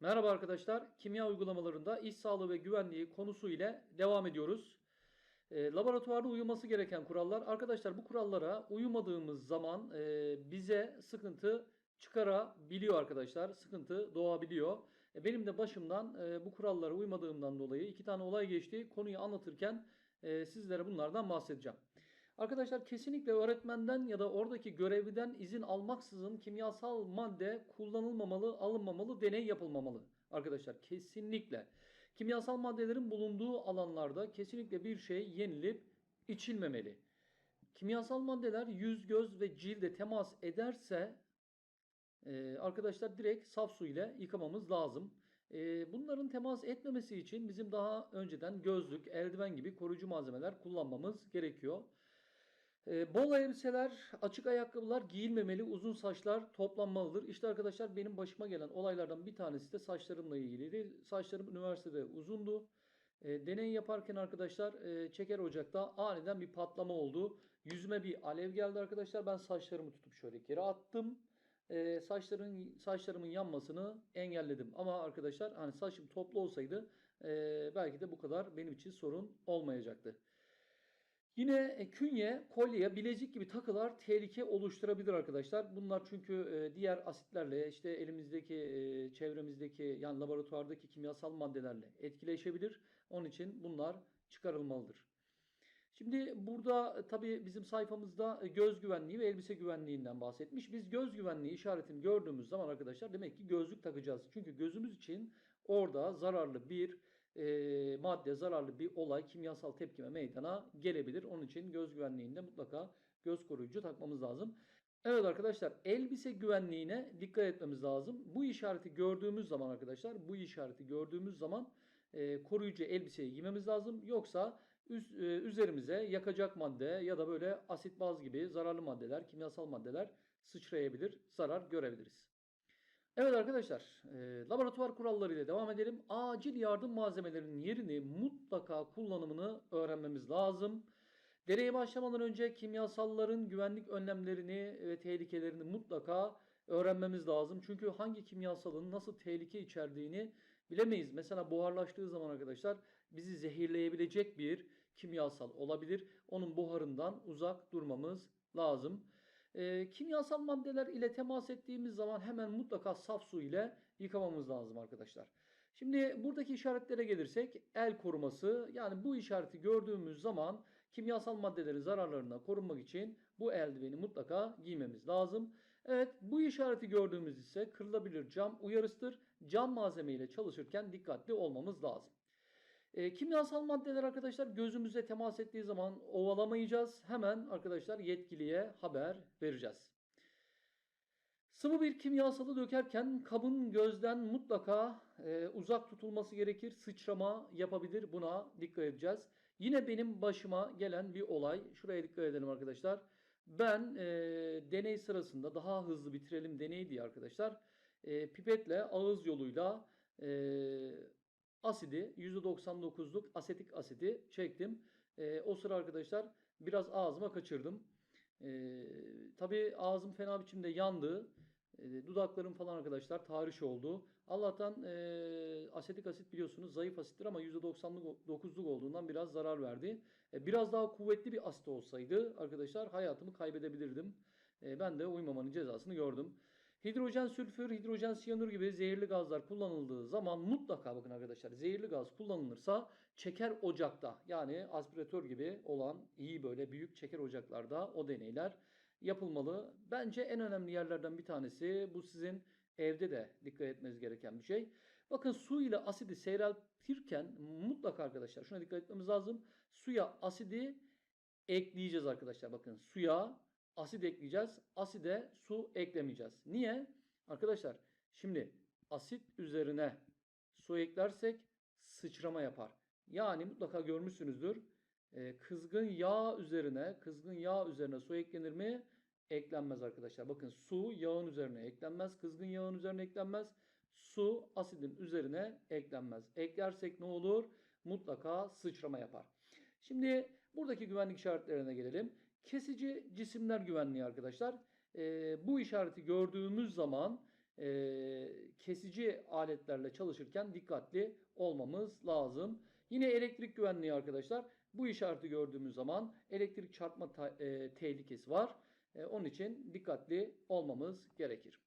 Merhaba arkadaşlar. Kimya uygulamalarında iş sağlığı ve güvenliği konusu ile devam ediyoruz. E, laboratuvarda uyulması gereken kurallar. Arkadaşlar bu kurallara uymadığımız zaman e, bize sıkıntı çıkarabiliyor arkadaşlar. Sıkıntı doğabiliyor. E, benim de başımdan e, bu kurallara uymadığımdan dolayı iki tane olay geçti. Konuyu anlatırken e, sizlere bunlardan bahsedeceğim. Arkadaşlar kesinlikle öğretmenden ya da oradaki görevliden izin almaksızın kimyasal madde kullanılmamalı, alınmamalı, deney yapılmamalı. Arkadaşlar kesinlikle. Kimyasal maddelerin bulunduğu alanlarda kesinlikle bir şey yenilip içilmemeli. Kimyasal maddeler yüz, göz ve cilde temas ederse e, arkadaşlar direkt saf su ile yıkamamız lazım. E, bunların temas etmemesi için bizim daha önceden gözlük, eldiven gibi koruyucu malzemeler kullanmamız gerekiyor. E, bol elbiseler, açık ayakkabılar giyilmemeli, uzun saçlar toplanmalıdır. İşte arkadaşlar benim başıma gelen olaylardan bir tanesi de saçlarımla ilgiliydi. Saçlarım üniversitede uzundu. E, deney yaparken arkadaşlar e, çeker ocakta aniden bir patlama oldu. Yüzüme bir alev geldi arkadaşlar. Ben saçlarımı tutup şöyle geri attım. E, saçların saçlarımın yanmasını engelledim. Ama arkadaşlar hani saçım toplu olsaydı e, belki de bu kadar benim için sorun olmayacaktı. Yine e, künye, kolye, bilezik gibi takılar tehlike oluşturabilir arkadaşlar. Bunlar çünkü e, diğer asitlerle işte elimizdeki, e, çevremizdeki yani laboratuvardaki kimyasal maddelerle etkileşebilir. Onun için bunlar çıkarılmalıdır. Şimdi burada tabii bizim sayfamızda göz güvenliği ve elbise güvenliğinden bahsetmiş. Biz göz güvenliği işaretini gördüğümüz zaman arkadaşlar demek ki gözlük takacağız. Çünkü gözümüz için orada zararlı bir e, madde, zararlı bir olay, kimyasal tepkime meydana gelebilir. Onun için göz güvenliğinde mutlaka göz koruyucu takmamız lazım. Evet arkadaşlar elbise güvenliğine dikkat etmemiz lazım. Bu işareti gördüğümüz zaman arkadaşlar bu işareti gördüğümüz zaman e, koruyucu elbiseyi giymemiz lazım. Yoksa üz, e, üzerimize yakacak madde ya da böyle asit baz gibi zararlı maddeler, kimyasal maddeler sıçrayabilir, zarar görebiliriz. Evet arkadaşlar, e, laboratuvar kuralları ile devam edelim. Acil yardım malzemelerinin yerini mutlaka kullanımını öğrenmemiz lazım. Deneye başlamadan önce kimyasalların güvenlik önlemlerini ve tehlikelerini mutlaka öğrenmemiz lazım. Çünkü hangi kimyasalın nasıl tehlike içerdiğini bilemeyiz. Mesela buharlaştığı zaman arkadaşlar bizi zehirleyebilecek bir kimyasal olabilir. Onun buharından uzak durmamız lazım. E, kimyasal maddeler ile temas ettiğimiz zaman hemen mutlaka saf su ile yıkamamız lazım arkadaşlar. Şimdi buradaki işaretlere gelirsek el koruması yani bu işareti gördüğümüz zaman kimyasal maddelerin zararlarına korunmak için bu eldiveni mutlaka giymemiz lazım. Evet bu işareti gördüğümüz ise kırılabilir cam uyarısıdır. Cam malzeme ile çalışırken dikkatli olmamız lazım. E, kimyasal maddeler arkadaşlar gözümüze temas ettiği zaman ovalamayacağız. Hemen arkadaşlar yetkiliye haber vereceğiz. Sıvı bir kimyasalı dökerken kabın gözden mutlaka e, uzak tutulması gerekir. Sıçrama yapabilir. Buna dikkat edeceğiz. Yine benim başıma gelen bir olay. Şuraya dikkat edelim arkadaşlar. Ben e, deney sırasında daha hızlı bitirelim deneyi diye arkadaşlar. E, pipetle ağız yoluyla e, asidi %99'luk asetik asidi çektim. E, o sıra arkadaşlar biraz ağzıma kaçırdım. E, tabii ağzım fena biçimde yandı. E, dudaklarım falan arkadaşlar tahriş oldu. Allah'tan e, asetik asit biliyorsunuz zayıf asittir ama %99'luk olduğundan biraz zarar verdi. E, biraz daha kuvvetli bir asit olsaydı arkadaşlar hayatımı kaybedebilirdim. E, ben de uymamanın cezasını gördüm. Hidrojen sülfür, hidrojen siyanür gibi zehirli gazlar kullanıldığı zaman mutlaka bakın arkadaşlar zehirli gaz kullanılırsa çeker ocakta yani aspiratör gibi olan iyi böyle büyük çeker ocaklarda o deneyler yapılmalı. Bence en önemli yerlerden bir tanesi bu sizin evde de dikkat etmeniz gereken bir şey. Bakın su ile asidi seyreltirken mutlaka arkadaşlar şuna dikkat etmemiz lazım. Suya asidi ekleyeceğiz arkadaşlar. Bakın suya asit ekleyeceğiz. Aside su eklemeyeceğiz. Niye? Arkadaşlar şimdi asit üzerine su eklersek sıçrama yapar. Yani mutlaka görmüşsünüzdür. Ee, kızgın yağ üzerine, kızgın yağ üzerine su eklenir mi? Eklenmez arkadaşlar. Bakın su yağın üzerine eklenmez. Kızgın yağın üzerine eklenmez. Su asidin üzerine eklenmez. Eklersek ne olur? Mutlaka sıçrama yapar. Şimdi buradaki güvenlik işaretlerine gelelim. Kesici cisimler güvenliği arkadaşlar. E, bu işareti gördüğümüz zaman e, kesici aletlerle çalışırken dikkatli olmamız lazım. Yine elektrik güvenliği arkadaşlar. Bu işareti gördüğümüz zaman elektrik çarpma e, tehlikesi var. E, onun için dikkatli olmamız gerekir.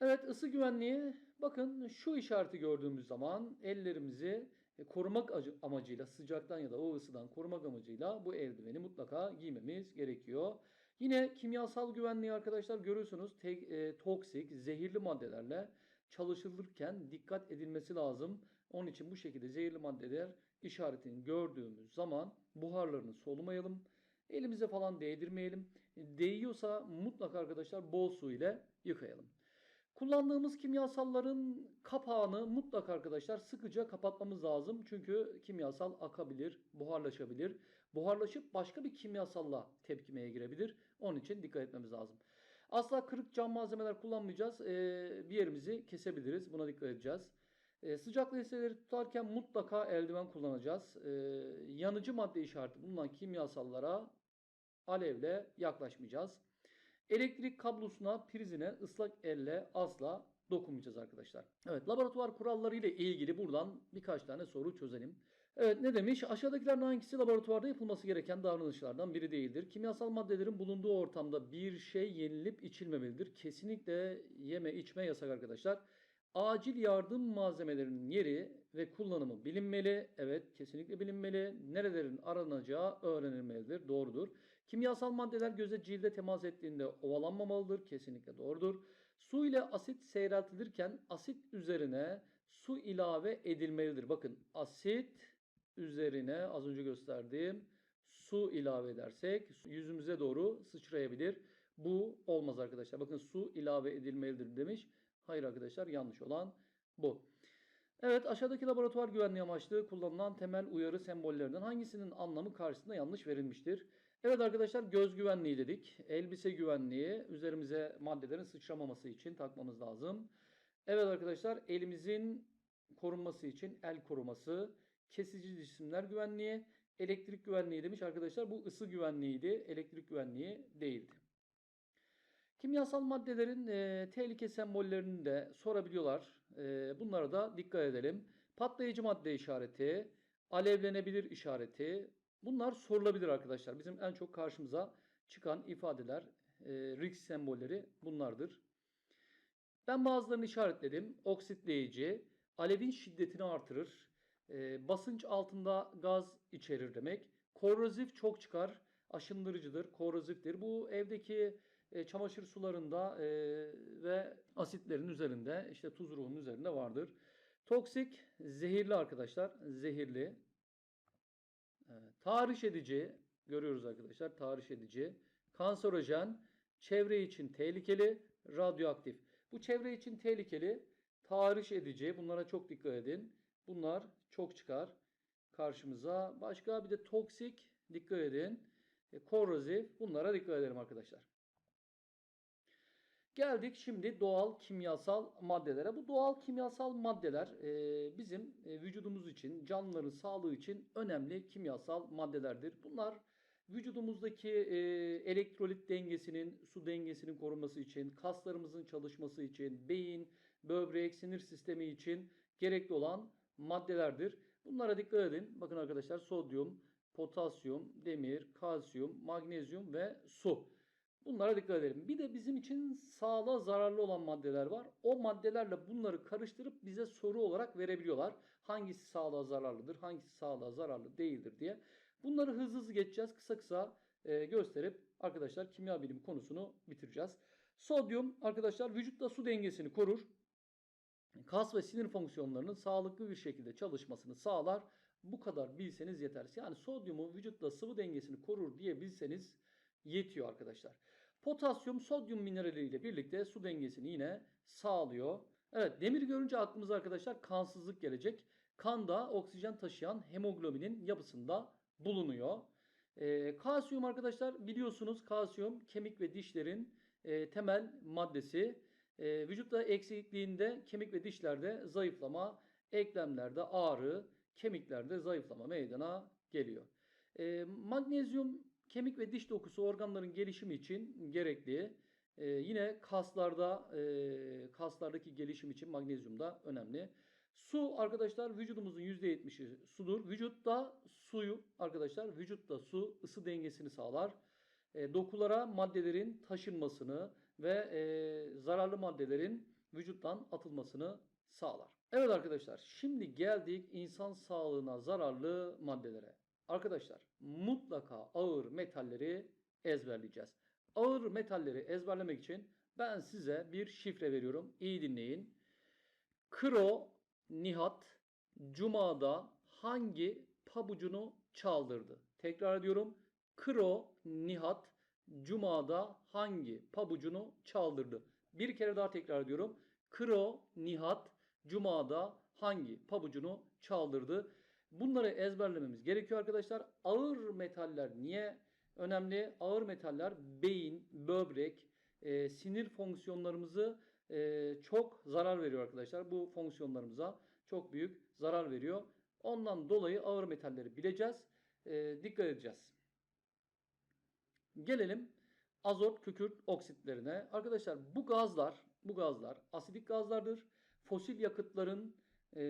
Evet ısı güvenliği bakın şu işareti gördüğümüz zaman ellerimizi e, korumak acı- amacıyla sıcaktan ya da o ısıdan korumak amacıyla bu eldiveni mutlaka giymemiz gerekiyor. Yine kimyasal güvenliği arkadaşlar görüyorsunuz te- e, toksik, zehirli maddelerle çalışılırken dikkat edilmesi lazım. Onun için bu şekilde zehirli maddeler işaretini gördüğümüz zaman buharlarını solumayalım. Elimize falan değdirmeyelim. E, Değiyorsa mutlaka arkadaşlar bol su ile yıkayalım. Kullandığımız kimyasalların kapağını mutlaka arkadaşlar sıkıca kapatmamız lazım. Çünkü kimyasal akabilir, buharlaşabilir. Buharlaşıp başka bir kimyasalla tepkimeye girebilir. Onun için dikkat etmemiz lazım. Asla kırık cam malzemeler kullanmayacağız. Ee, bir yerimizi kesebiliriz. Buna dikkat edeceğiz. Ee, sıcak nesneleri tutarken mutlaka eldiven kullanacağız. Ee, yanıcı madde işareti bulunan kimyasallara alevle yaklaşmayacağız. Elektrik kablosuna, prizine ıslak elle asla dokunmayacağız arkadaşlar. Evet, laboratuvar kuralları ile ilgili buradan birkaç tane soru çözelim. Evet ne demiş? Aşağıdakilerden hangisi laboratuvarda yapılması gereken davranışlardan biri değildir? Kimyasal maddelerin bulunduğu ortamda bir şey yenilip içilmemelidir. Kesinlikle yeme içme yasak arkadaşlar. Acil yardım malzemelerinin yeri ve kullanımı bilinmeli. Evet kesinlikle bilinmeli. Nerelerin aranacağı öğrenilmelidir. Doğrudur. Kimyasal maddeler göze cilde temas ettiğinde ovalanmamalıdır. Kesinlikle doğrudur. Su ile asit seyreltilirken asit üzerine su ilave edilmelidir. Bakın asit üzerine az önce gösterdiğim su ilave edersek yüzümüze doğru sıçrayabilir. Bu olmaz arkadaşlar. Bakın su ilave edilmelidir demiş. Hayır arkadaşlar yanlış olan bu. Evet aşağıdaki laboratuvar güvenliği amaçlı kullanılan temel uyarı sembollerinden hangisinin anlamı karşısında yanlış verilmiştir? Evet arkadaşlar göz güvenliği dedik. Elbise güvenliği üzerimize maddelerin sıçramaması için takmamız lazım. Evet arkadaşlar elimizin korunması için el koruması, kesici cisimler güvenliği, elektrik güvenliği demiş arkadaşlar. Bu ısı güvenliğiydi, elektrik güvenliği değildi. Kimyasal maddelerin e, tehlike sembollerini de sorabiliyorlar. E, bunlara da dikkat edelim. Patlayıcı madde işareti, alevlenebilir işareti. Bunlar sorulabilir arkadaşlar. Bizim en çok karşımıza çıkan ifadeler, e, risk sembolleri bunlardır. Ben bazılarını işaretledim. Oksitleyici, alevin şiddetini artırır, e, basınç altında gaz içerir demek. Korozif çok çıkar, aşındırıcıdır, koroziftir. Bu evdeki e, çamaşır sularında e, ve asitlerin üzerinde, işte tuz ruhunun üzerinde vardır. Toksik, zehirli arkadaşlar, zehirli. Evet, tahriş edici, görüyoruz arkadaşlar, tahriş edici. Kanserojen, çevre için tehlikeli, radyoaktif. Bu çevre için tehlikeli, tahriş edici. Bunlara çok dikkat edin. Bunlar çok çıkar karşımıza. Başka bir de toksik, dikkat edin. E, bunlara dikkat edelim arkadaşlar. Geldik şimdi doğal kimyasal maddelere. Bu doğal kimyasal maddeler e, bizim e, vücudumuz için, canlıların sağlığı için önemli kimyasal maddelerdir. Bunlar vücudumuzdaki e, elektrolit dengesinin, su dengesinin korunması için, kaslarımızın çalışması için, beyin, böbrek, sinir sistemi için gerekli olan maddelerdir. Bunlara dikkat edin. Bakın arkadaşlar sodyum, potasyum, demir, kalsiyum, magnezyum ve su. Bunlara dikkat edelim. Bir de bizim için sağlığa zararlı olan maddeler var. O maddelerle bunları karıştırıp bize soru olarak verebiliyorlar. Hangisi sağlığa zararlıdır, hangisi sağlığa zararlı değildir diye. Bunları hızlı hızlı geçeceğiz. Kısa kısa e, gösterip arkadaşlar kimya bilimi konusunu bitireceğiz. Sodyum arkadaşlar vücutta su dengesini korur. Kas ve sinir fonksiyonlarının sağlıklı bir şekilde çalışmasını sağlar. Bu kadar bilseniz yeter. Yani sodyumu vücutta sıvı dengesini korur diye bilseniz yetiyor arkadaşlar. Potasyum sodyum mineraliyle birlikte su dengesini yine sağlıyor. Evet demir görünce aklımıza arkadaşlar kansızlık gelecek. Kanda oksijen taşıyan hemoglobinin yapısında bulunuyor. E, kalsiyum arkadaşlar biliyorsunuz kalsiyum kemik ve dişlerin e, temel maddesi. E, vücutta eksikliğinde kemik ve dişlerde zayıflama, eklemlerde ağrı, kemiklerde zayıflama meydana geliyor. E, magnezyum kemik ve diş dokusu organların gelişimi için gerekli. Ee, yine kaslarda e, kaslardaki gelişim için magnezyum da önemli. Su arkadaşlar vücudumuzun %70'i sudur. Vücutta suyu arkadaşlar vücutta su ısı dengesini sağlar. E, dokulara maddelerin taşınmasını ve e, zararlı maddelerin vücuttan atılmasını sağlar. Evet arkadaşlar şimdi geldik insan sağlığına zararlı maddelere. Arkadaşlar mutlaka ağır metalleri ezberleyeceğiz. Ağır metalleri ezberlemek için ben size bir şifre veriyorum. İyi dinleyin. Kro Nihat Cuma'da hangi pabucunu çaldırdı? Tekrar ediyorum. Kro Nihat Cuma'da hangi pabucunu çaldırdı? Bir kere daha tekrar ediyorum. Kro Nihat Cuma'da hangi pabucunu çaldırdı? Bunları ezberlememiz gerekiyor arkadaşlar. Ağır metaller niye önemli? Ağır metaller beyin, böbrek, e, sinir fonksiyonlarımızı e, çok zarar veriyor arkadaşlar. Bu fonksiyonlarımıza çok büyük zarar veriyor. Ondan dolayı ağır metalleri bileceğiz. E, dikkat edeceğiz. Gelelim azot kükürt oksitlerine. Arkadaşlar bu gazlar, bu gazlar asidik gazlardır. Fosil yakıtların e,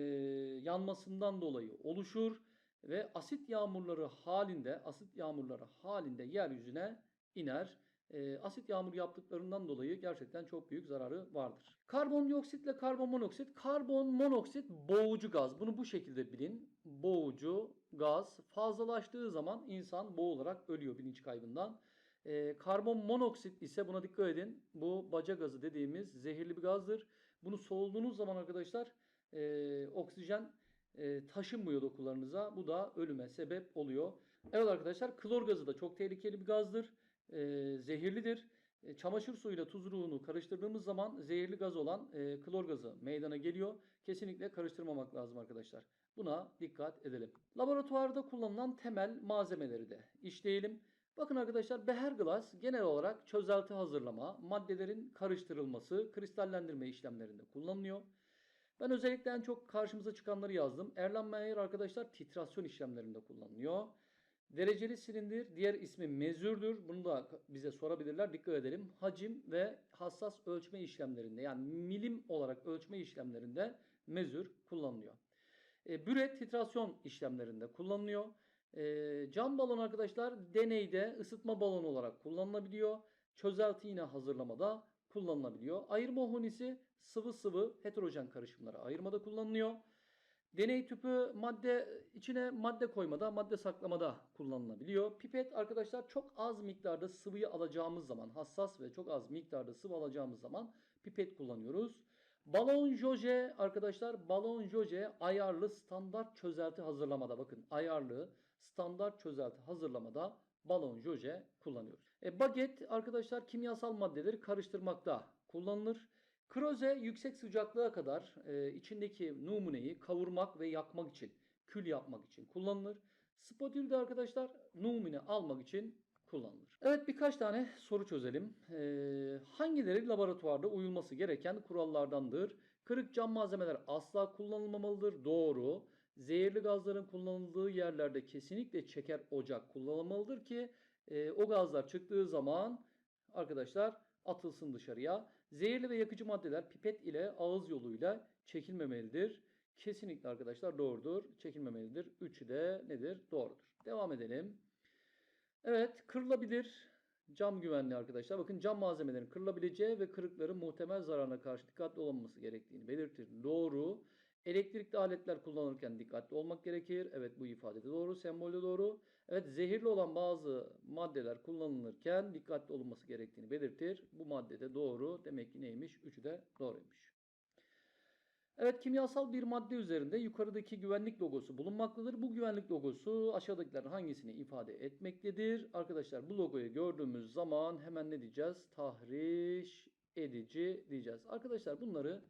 yanmasından dolayı oluşur ve asit yağmurları halinde, asit yağmurları halinde yeryüzüne iner. E, asit yağmur yaptıklarından dolayı gerçekten çok büyük zararı vardır. Karbondioksit ile karbon monoksit. Karbon monoksit boğucu gaz. Bunu bu şekilde bilin. Boğucu gaz fazlalaştığı zaman insan boğularak ölüyor bilinç kaybından. E, karbon monoksit ise buna dikkat edin. Bu baca gazı dediğimiz zehirli bir gazdır. Bunu soluduğunuz zaman arkadaşlar e, oksijen e, taşınmıyor dokularınıza. Bu da ölüme sebep oluyor. Evet arkadaşlar klor gazı da çok tehlikeli bir gazdır. E, zehirlidir. E, çamaşır suyuyla tuzluğunu karıştırdığımız zaman zehirli gaz olan e, klor gazı meydana geliyor. Kesinlikle karıştırmamak lazım arkadaşlar. Buna dikkat edelim. Laboratuvarda kullanılan temel malzemeleri de işleyelim. Bakın arkadaşlar beher glass genel olarak çözelti hazırlama, maddelerin karıştırılması, kristallendirme işlemlerinde kullanılıyor. Ben özellikle en çok karşımıza çıkanları yazdım. Erlenmeyer arkadaşlar titrasyon işlemlerinde kullanılıyor. Dereceli silindir, diğer ismi mezürdür. Bunu da bize sorabilirler. Dikkat edelim. Hacim ve hassas ölçme işlemlerinde yani milim olarak ölçme işlemlerinde mezür kullanılıyor. E, büre titrasyon işlemlerinde kullanılıyor. E, cam balon arkadaşlar deneyde ısıtma balonu olarak kullanılabiliyor. Çözelti yine hazırlamada kullanılabiliyor. Ayırma hunisi sıvı sıvı heterojen karışımları ayırmada kullanılıyor. Deney tüpü madde içine madde koymada, madde saklamada kullanılabiliyor. Pipet arkadaşlar çok az miktarda sıvıyı alacağımız zaman, hassas ve çok az miktarda sıvı alacağımız zaman pipet kullanıyoruz. Balon joje arkadaşlar, balon joje ayarlı standart çözelti hazırlamada bakın ayarlı standart çözelti hazırlamada balon joje kullanıyoruz. E, baget arkadaşlar kimyasal maddeleri karıştırmakta kullanılır. Kroze yüksek sıcaklığa kadar e, içindeki numuneyi kavurmak ve yakmak için, kül yapmak için kullanılır. Spatül de arkadaşlar numune almak için kullanılır. Evet birkaç tane soru çözelim. E, hangileri laboratuvarda uyulması gereken kurallardandır? Kırık cam malzemeler asla kullanılmamalıdır. Doğru. Zehirli gazların kullanıldığı yerlerde kesinlikle çeker ocak kullanılmalıdır ki e, o gazlar çıktığı zaman arkadaşlar atılsın dışarıya. Zehirli ve yakıcı maddeler pipet ile ağız yoluyla çekilmemelidir. Kesinlikle arkadaşlar doğrudur. Çekilmemelidir. Üçü de nedir? Doğrudur. Devam edelim. Evet kırılabilir cam güvenliği arkadaşlar. Bakın cam malzemelerin kırılabileceği ve kırıkların muhtemel zararına karşı dikkatli olunması gerektiğini belirtir. Doğru. Elektrikli aletler kullanırken dikkatli olmak gerekir. Evet bu ifade de doğru. Sembol doğru. Evet zehirli olan bazı maddeler kullanılırken dikkatli olunması gerektiğini belirtir. Bu madde de doğru. Demek ki neymiş? Üçü de doğruymuş. Evet kimyasal bir madde üzerinde yukarıdaki güvenlik logosu bulunmaktadır. Bu güvenlik logosu aşağıdakilerin hangisini ifade etmektedir? Arkadaşlar bu logoyu gördüğümüz zaman hemen ne diyeceğiz? Tahriş edici diyeceğiz. Arkadaşlar bunları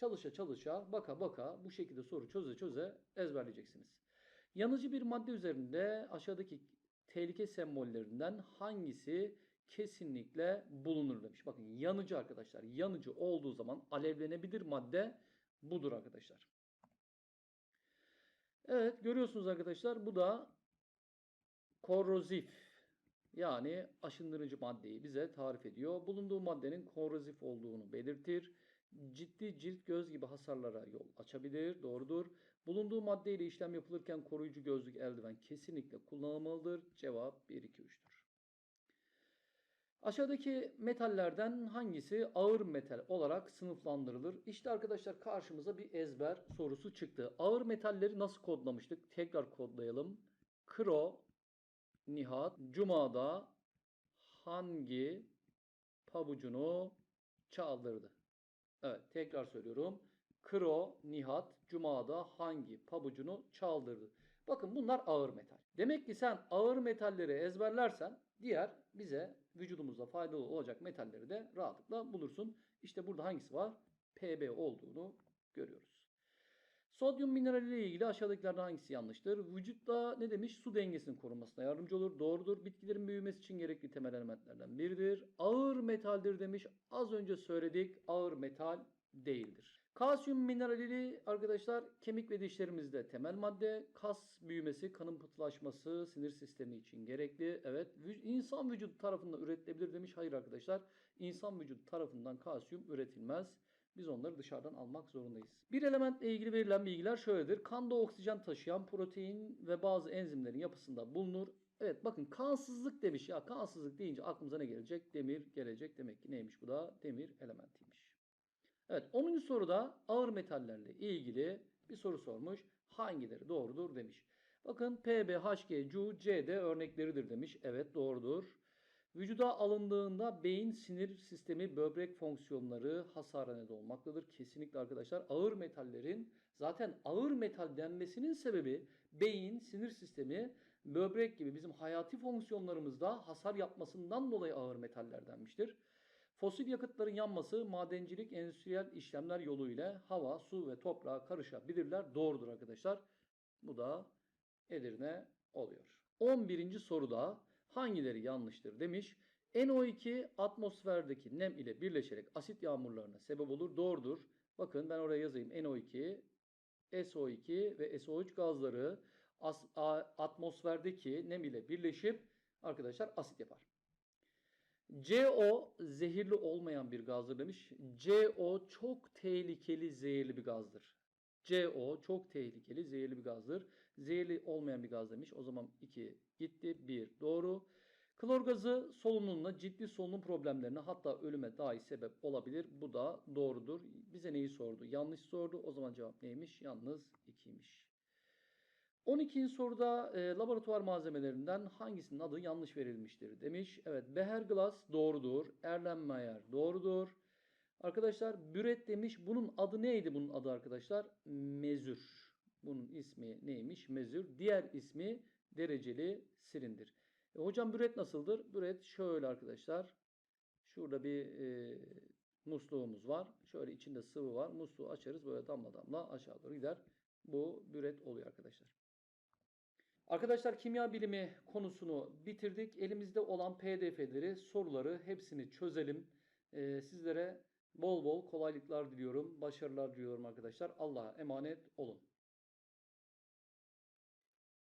çalışa çalışa baka baka bu şekilde soru çöze çöze ezberleyeceksiniz. Yanıcı bir madde üzerinde aşağıdaki tehlike sembollerinden hangisi kesinlikle bulunur demiş. Bakın yanıcı arkadaşlar. Yanıcı olduğu zaman alevlenebilir madde budur arkadaşlar. Evet görüyorsunuz arkadaşlar bu da korozif Yani aşındırıcı maddeyi bize tarif ediyor. Bulunduğu maddenin korozif olduğunu belirtir. Ciddi cilt göz gibi hasarlara yol açabilir. Doğrudur. Bulunduğu maddeyle işlem yapılırken koruyucu gözlük eldiven kesinlikle kullanılmalıdır. Cevap 1, 2, 3'tür. Aşağıdaki metallerden hangisi ağır metal olarak sınıflandırılır? İşte arkadaşlar karşımıza bir ezber sorusu çıktı. Ağır metalleri nasıl kodlamıştık? Tekrar kodlayalım. Kro, Nihat, Cuma'da hangi pabucunu çaldırdı? Evet tekrar söylüyorum. Kro, Nihat, Cuma'da hangi pabucunu çaldırdı? Bakın bunlar ağır metal. Demek ki sen ağır metalleri ezberlersen diğer bize vücudumuzda faydalı olacak metalleri de rahatlıkla bulursun. İşte burada hangisi var? Pb olduğunu görüyoruz. Sodyum mineraliyle ilgili aşağıdakilerden hangisi yanlıştır? Vücutta ne demiş? Su dengesinin korunmasına yardımcı olur. Doğrudur. Bitkilerin büyümesi için gerekli temel elementlerden biridir. Ağır metaldir demiş. Az önce söyledik. Ağır metal değildir. Kalsiyum minerali arkadaşlar kemik ve dişlerimizde temel madde. Kas büyümesi, kanın pıhtılaşması, sinir sistemi için gerekli. Evet. insan vücudu tarafından üretilebilir demiş. Hayır arkadaşlar. İnsan vücudu tarafından kalsiyum üretilmez. Biz onları dışarıdan almak zorundayız. Bir elementle ilgili verilen bilgiler şöyledir. Kanda oksijen taşıyan protein ve bazı enzimlerin yapısında bulunur. Evet bakın kansızlık demiş ya. Kansızlık deyince aklımıza ne gelecek? Demir gelecek. Demek ki neymiş bu da? Demir elementiymiş. Evet 10. soruda ağır metallerle ilgili bir soru sormuş. Hangileri doğrudur demiş. Bakın Pb, Hg, Cu, Cd örnekleridir demiş. Evet doğrudur. Vücuda alındığında beyin, sinir sistemi, böbrek fonksiyonları hasara neden olmaktadır. Kesinlikle arkadaşlar ağır metallerin zaten ağır metal denmesinin sebebi beyin, sinir sistemi, böbrek gibi bizim hayati fonksiyonlarımızda hasar yapmasından dolayı ağır metaller denmiştir. Fosil yakıtların yanması madencilik, endüstriyel işlemler yoluyla hava, su ve toprağa karışabilirler. Doğrudur arkadaşlar. Bu da Edirne oluyor. 11. soruda hangileri yanlıştır demiş. NO2 atmosferdeki nem ile birleşerek asit yağmurlarına sebep olur. Doğrudur. Bakın ben oraya yazayım. NO2, SO2 ve SO3 gazları atmosferdeki nem ile birleşip arkadaşlar asit yapar. CO zehirli olmayan bir gazdır demiş. CO çok tehlikeli zehirli bir gazdır. CO çok tehlikeli zehirli bir gazdır. Zehirli olmayan bir gaz demiş. O zaman 2 gitti. 1 doğru. Klor gazı solunumla ciddi solunum problemlerine hatta ölüme dahi sebep olabilir. Bu da doğrudur. Bize neyi sordu? Yanlış sordu. O zaman cevap neymiş? Yalnız 2'ymiş. 12. soruda e, laboratuvar malzemelerinden hangisinin adı yanlış verilmiştir demiş. Evet Beherglas doğrudur. Erlenmeyer doğrudur. Arkadaşlar büret demiş. Bunun adı neydi bunun adı arkadaşlar? Mezür. Bunun ismi neymiş? Mezür. Diğer ismi dereceli silindir. E, hocam büret nasıldır? Büret şöyle arkadaşlar. Şurada bir e, musluğumuz var. Şöyle içinde sıvı var. Musluğu açarız böyle damla damla aşağı doğru gider. Bu büret oluyor arkadaşlar. Arkadaşlar kimya bilimi konusunu bitirdik. Elimizde olan pdf'leri, soruları hepsini çözelim. Ee, sizlere bol bol kolaylıklar diliyorum. Başarılar diliyorum arkadaşlar. Allah'a emanet olun.